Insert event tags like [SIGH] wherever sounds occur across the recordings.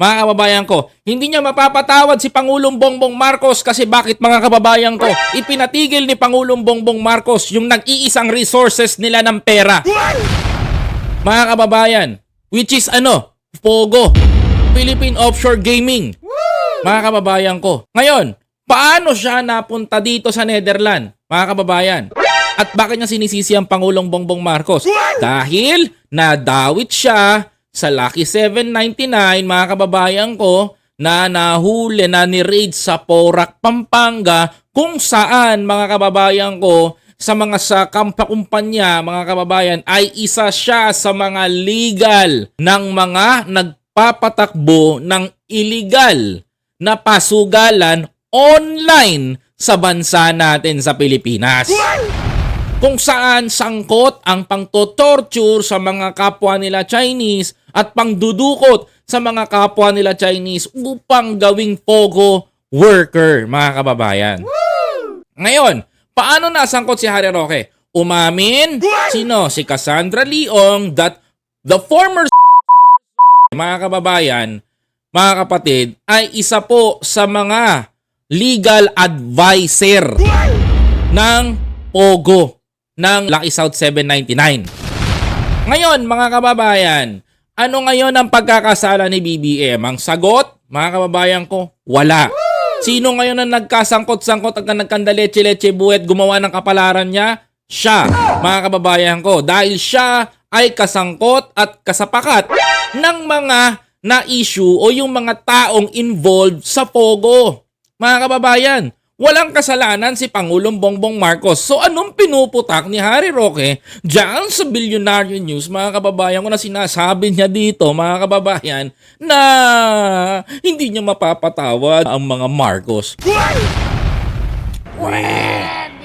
Mga kababayan ko, hindi niya mapapatawad si Pangulong Bongbong Marcos kasi bakit mga kababayan ko, ipinatigil ni Pangulong Bongbong Marcos yung nag-iisang resources nila ng pera. Mga kababayan, which is ano? Pogo. Philippine Offshore Gaming. Mga kababayan ko. Ngayon, paano siya napunta dito sa Netherlands? Mga kababayan. At bakit niya sinisisi ang Pangulong Bongbong Marcos? Dahil nadawit siya sa Lucky 799, mga kababayan ko, na nahuli na ni-raid sa Porac, Pampanga, kung saan, mga kababayan ko, sa mga sa kampakumpanya, mga kababayan, ay isa siya sa mga legal ng mga nagpapatakbo ng illegal na pasugalan online sa bansa natin sa Pilipinas. Kung saan sangkot ang pangtotorture sa mga kapwa nila Chinese at pangdudukot sa mga kapwa nila Chinese upang gawing pogo worker, mga kababayan. Ngayon, paano nasangkot si Harry Roque? Umamin, sino? Si Cassandra Leong that the former [LAUGHS] mga kababayan, mga kapatid, ay isa po sa mga legal advisor ng Pogo ng Lucky South 799. Ngayon, mga kababayan, ano ngayon ang pagkakasala ni BBM? Ang sagot, mga kababayan ko, wala. Sino ngayon ang nagkasangkot-sangkot at nagkandaleche-leche buwet gumawa ng kapalaran niya? Siya, mga kababayan ko. Dahil siya ay kasangkot at kasapakat ng mga na-issue o yung mga taong involved sa Pogo. Mga kababayan, walang kasalanan si Pangulong Bongbong Marcos. So anong pinuputak ni Harry Roque dyan sa Billionaire News, mga kababayan ko na sinasabi niya dito, mga kababayan, na hindi niya mapapatawad ang mga Marcos.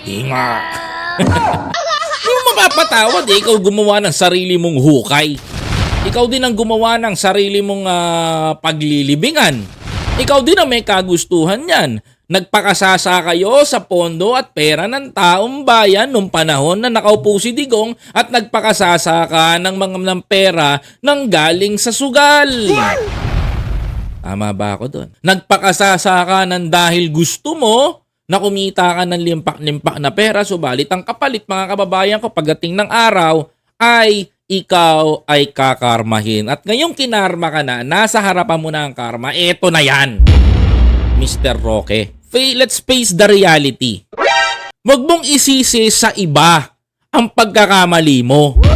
Hindi nga. Hindi mo mapapatawad eh. Ikaw gumawa ng sarili mong hukay. Ikaw din ang gumawa ng sarili mong ah, paglilibingan. Ikaw din ang may kagustuhan yan. Nagpakasasa kayo sa pondo at pera ng taong bayan nung panahon na nakaupo si Digong at nagpakasasa ka ng mga ng pera nang galing sa sugal. Tama ba ako doon? Nagpakasasa ka ng dahil gusto mo na kumita ka ng limpak-limpak na pera subalit ang kapalit mga kababayan ko pagdating ng araw ay ikaw ay kakarmahin. At ngayong kinarma ka na, nasa harapan mo na ang karma, eto na yan. Mr. Roque. Let's face the reality. Huwag mong isisi sa iba ang pagkakamali mo.